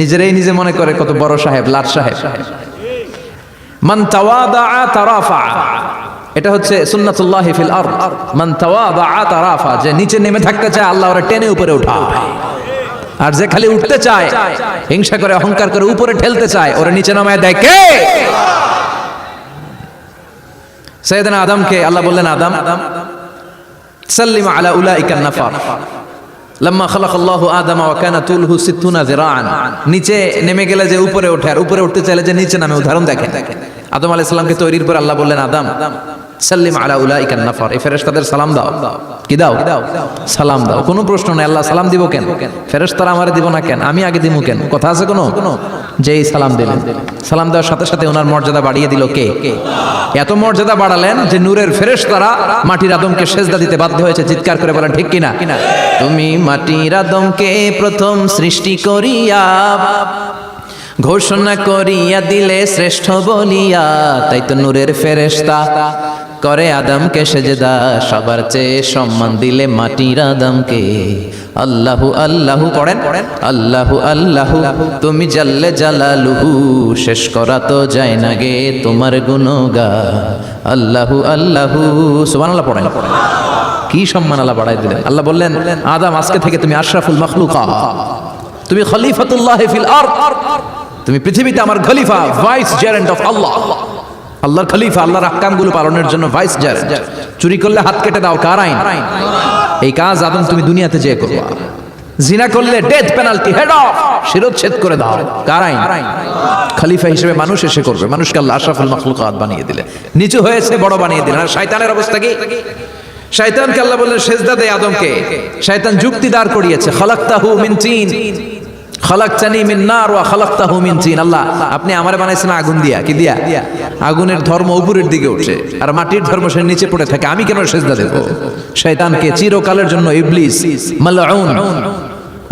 নিজেরাই নিজে মনে করে কত বড় সাহেব, লাট সাহেব। এটা হচ্ছে ফিল যে নিচে নেমে থাকতে চায়, আল্লাহ টেনে উপরে আর যে খালি উঠতে চায়, হিংসা করে, অহংকার করে উপরে ঠেলতে চায়, ওরা নিচে নামায় দেয় কে? আদমকে, আল্লাহ বললেন, আদম, সাল্লিম আলা নাফার। লম্মা খালাক আল্লাহ আদম ওয়া কানা তুলহু সিত্তুনা যিরাআন। নিচে নেমে গেলে যে উপরে ওঠে, আর উপরে উঠতে চাইলে যে নিচে নামে, উদাহরণ দেখেন। আদম আলাইহিস তৈরির পর আল্লাহ বললেন, আদম সাল্লিম আলা উলাইকা নাফার। এই ফেরেশতাদের সালাম দাও। কি দাও? সালাম দাও। কোনো প্রশ্ন নাই। আল্লাহ সালাম দিব কেন? ফেরেশতারা আমারে দিব না কেন? আমি আগে দিব কেন? কথা আছে কোনো? যেই সালাম দিলেন। সালাম দেওয়ার সাথে সাথে ওনার মর্যাদা বাড়িয়ে দিল কে? এত মর্যাদা বাড়ালেন যে নূরের ফেরেশতারা মাটির আদমকে সেজদা দিতে বাধ্য হয়েছে। চিৎকার করে বলেন, ঠিক কিনা? তুমি মাটির আদমকে প্রথম সৃষ্টি করিয়া ঘোষণা করিয়া দিলে শ্রেষ্ঠ বলিয়া, তাই তো নূরের ফেরেশতা করে আদমকে সেজদা, সবার চেয়ে সম্মান দিলে মাটির আদমকে। আল্লাহু আল্লাহু পড়েন পড়েন আল্লাহু আল্লাহু, তুমি জাল্লে জালালুহু, শেষ করা তো যায় না গে তোমার গুণগা। আল্লাহু আল্লাহু, সুবহানাল্লাহ পড়েন। কি সম্মান আল্লাহ বাড়াই দিলেন? আল্লাহ বললেন, আদম, আজকে থেকে তুমি আশরাফুল মখলুকা, তুমি খলিফাতুল্লাহ ফিল আরদ। তুমি পৃথিবীতে আমার খলিফা, ভাইস জেরেন্ট অফ আল্লাহ। আল্লাহর খলিফা, আল্লাহর আহকামগুলো পালনের জন্য ভাইস জেরেন্ট চুরি করলে হাত কেটে দাও, কার আইন? এই কাজ আদম, তুমি দুনিয়াতে যেয়ে করবা। জিনা করলে ডেথ পেনাল্টি হেড অফ শিরোচ্ছেদ করে দাও। কার আইন? খলিফা হিসেবে মানুষ এসে করবে। মানুষকে আল্লাহ আশরাফুল মখলুকাত বানিয়ে দিলে। নিচু হয়েছে, বড় বানিয়ে দিলেন আর শয়তানের অবস্থা কি? শয়তানকে আল্লাহ বললেন, সেজদা দে আদমকে। শয়তান যুক্তি দাঁড় করিয়েছে। খালাক্তাহু মিন তিন খালাকতানি মিন নার ওয়া খালাকতাহু তিন। আল্লাহ, আপনি আমারে বানাইছেন আগুন দিয়া। কি দিয়া? আগুনের ধর্ম উপরের দিকে ওঠে আর মাটির ধর্ম সে নিচে পড়ে থাকে। আমি কেন সেজদা দেব? শয়তানকে চিরকালের জন্য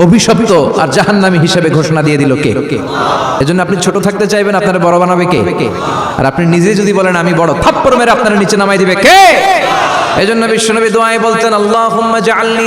অভিশপ্ত আর হিসেবে ঘোষণা দিয়ে দিল কে? আপনি ছোট থাকতে চাইবেন, আপনারা বড় বানাবে কে? আর আপনি নিজে যদি বলেন, আমি বড় থাপ্পড় মেরে আপনারা নিচে নামাই দিবে কে? এজন্য বিশ্বনবী দোয়ায় বলতেন, আল্লাহুম্মা জাআলনি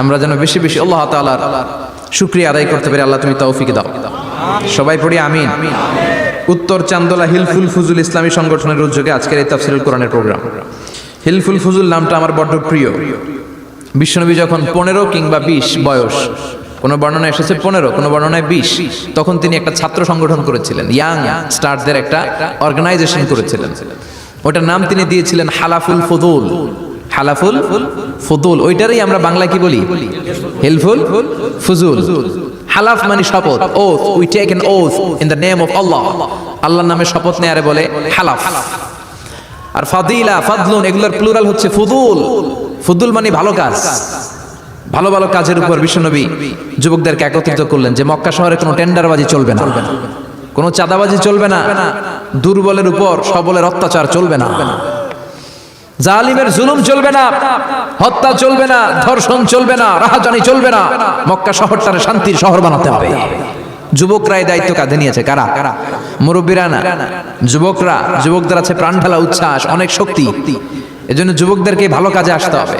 আমরা যেন বেশি বেশি আল্লাহ তাআলার শুক্রিয়া আদায় করতে পারি, আল্লাহ তুমি তৌফিক দাও। সবাই পড়ি আমিন। উত্তর চান্দোলা হিলফুল ফুজুল ইসলামী সংগঠনের উদ্যোগে আজকের এই তাফসিরুল কোরআনের প্রোগ্রাম। হিলফুল ফুজুল নামটা আমার বড্ড প্রিয়। বিশ্বনবী যখন পনেরো কিংবা বিশ বয়স, কোনো বর্ণনা এসেছে পনেরো, কোনো বর্ণনায় বিশ, তখন তিনি একটা ছাত্র সংগঠন করেছিলেন, ইয়াং স্টারদের একটা অর্গানাইজেশন করেছিলেন। ওটার নাম তিনি দিয়েছিলেন হালাফুল ফুদুল হালাফুল ফুদুল ওইটারই আমরা বাংলা কি বলি? হেলফুল, ফুজুল। হালাফ মানে শপথ oath we take an oath in the name of Allah আল্লাহর নামে শপথ নেয়ারে বলে হালাফ। আর ফাদিলা, ফাদলুন, এগুলোর প্লুরাল হচ্ছে ফুদুল। ফুদুল মানে ভালো কাজ। ভালো ভালো কাজের উপর বিশ্বনবী যুবকদেরকে একত্রিত করলেন যে মক্কা শহরে কোনো টেন্ডারবাজি চলবে না। কোনো চাঁদাবাজি চলবে না। দুর্বলের উপর সবলের অত্যাচার চলবে না। জালিমের জুলুম চলবে না, হত্যা চলবে না, ধর্ষণ চলবে না, রাহাজানি চলবে না। মক্কা শহরটারে শান্তির শহর বানাতে হবে। যুবকরা এই দায়িত্ব কাঁধে নিয়েছে, কারা? কারা মুরব্বীরা না। যুবকরা, যুবকদের আছে প্রাণ ঢালা উচ্ছ্বাস, অনেক শক্তি। এজন্য যুবকদেরকে ভালো কাজে আসতে হবে।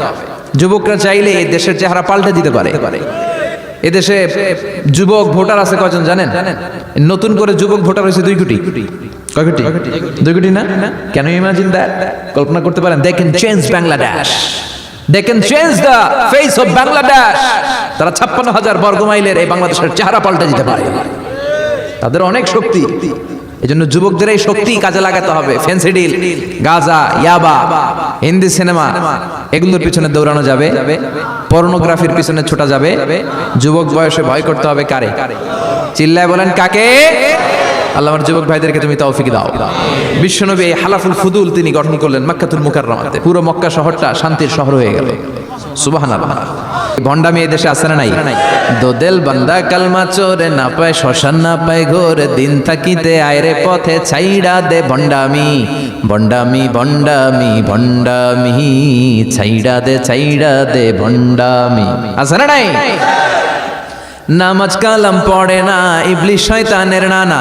যুবকরা চাইলে এই দেশের চেহারা পাল্টে দিতে পারে। এদেশে যুবক ভোটার আছে কয়জন জানেন? নতুন করে যুবক ভোটার হয়েছে দুই কোটি। কয় দুই কোটি না কেন ইমাজিন দ্যাট কল্পনা করতে পারেন they can change Bangladesh they can change the face of Bangladesh তারা ছাপ্পান্ন হাজার বর্গ মাইলের এই বাংলাদেশের চেহারা পাল্টে দিতে পারে। তাদের অনেক শক্তি। এই জন্য যুবকদের এই শক্তি কাজে লাগাতে হবে। ফেন্সিডিল গাজা ইয়াবা হিন্দি সিনেমা, এগুলোর পিছনে দৌড়ানো যাবে। পর্নোগ্রাফির পিছনে ছোটা যাবে। যুবক বয়সে ভয় করতে হবে কারে? চিল্লায় বলেন, কাকে? আল্লাহ আমার যুবক ভাইদেরকে তুমি তৌফিক দাও। বিশ্বনবী এই হালাফুল ফুদুল তিনি গঠন করলেন মক্কাতুল মুকাররমাতে। পুরো মক্কা শহরটা শান্তির শহর হয়ে গেল। সুবহানাল্লাহ। ভণ্ডামি এই দেশে আছে না নাই? দোদেল বান্দা কালমা চোরে না পায়, শ্মশান না পায় ঘোর, দিন থাকিতে আয়রে পথে ছাইড়া দে ভণ্ডামি। ভণ্ডামি ভণ্ডামি ভণ্ডামি, ছাইড়া দে ছাইড়া দে ভণ্ডামি। আছে না নাই? নামাজ কালাম পড়ে না, ইবলিশ শয়তানের নানা।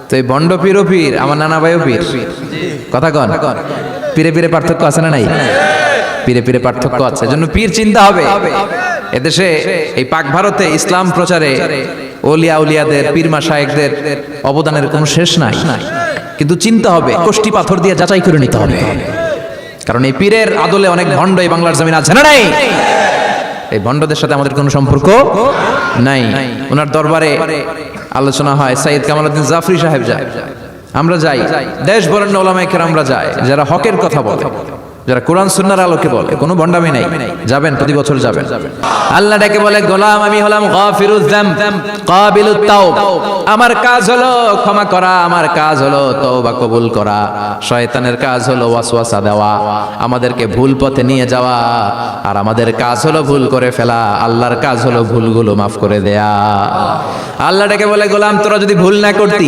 তো এই পীর ও পীর আমার নানা ভাই ভাইও পীর। কথা কন। পীরে পীরে পার্থক্য আছে না নাই? পীরে পীরে পার্থক্য আছে। জন্য পীর চিন্তা হবে। এদেশে এই পাক ভারতে ইসলাম প্রচারে ওলিয়া উলিয়াদের পীর মাসায়েকদের অবদানের কোনো শেষ নাই। কিন্তু চিন্তা হবে কোষ্টি পাথর দিয়ে যাচাই করে নিতে হবে। কারণ এই পীরের আদলে অনেক ভণ্ড এই বাংলার জমিন আছে না নাই? এই ভণ্ডদের সাথে আমাদের কোনো সম্পর্ক নাই। ওনার দরবারে আলোচনা হয় সাইদ কামালউদ্দিন জাফরি সাহেব যায়। আমরা যাই। দেশ বরেণ্য ওলামাইকের আমরা যাই যারা হকের কথা বলে। যারা কোরআন সুন্নার আলোকে বলে, কোনো ভণ্ডামি নাই। যাবেন, প্রতি বছর যাবেন। আল্লাহ ডেকে বলে, গোলাম, আমি হলাম গাফিরুজ যামব কাবিলুত তাওব। আমার কাজ হলো ক্ষমা করা, আমার কাজ হলো তওবা কবুল করা। শয়তানের কাজ হলো ওয়াসওয়াসা দেওয়া, আমাদেরকে ভুল পথে নিয়ে যাওয়া। আর আমাদের কাজ হলো ভুল করে ফেলা, আল্লাহর কাজ হলো ভুলগুলো মাফ করে দেয়া। আল্লাহ ডেকে বলে, গোলাম, তোরা যদি ভুল না করতি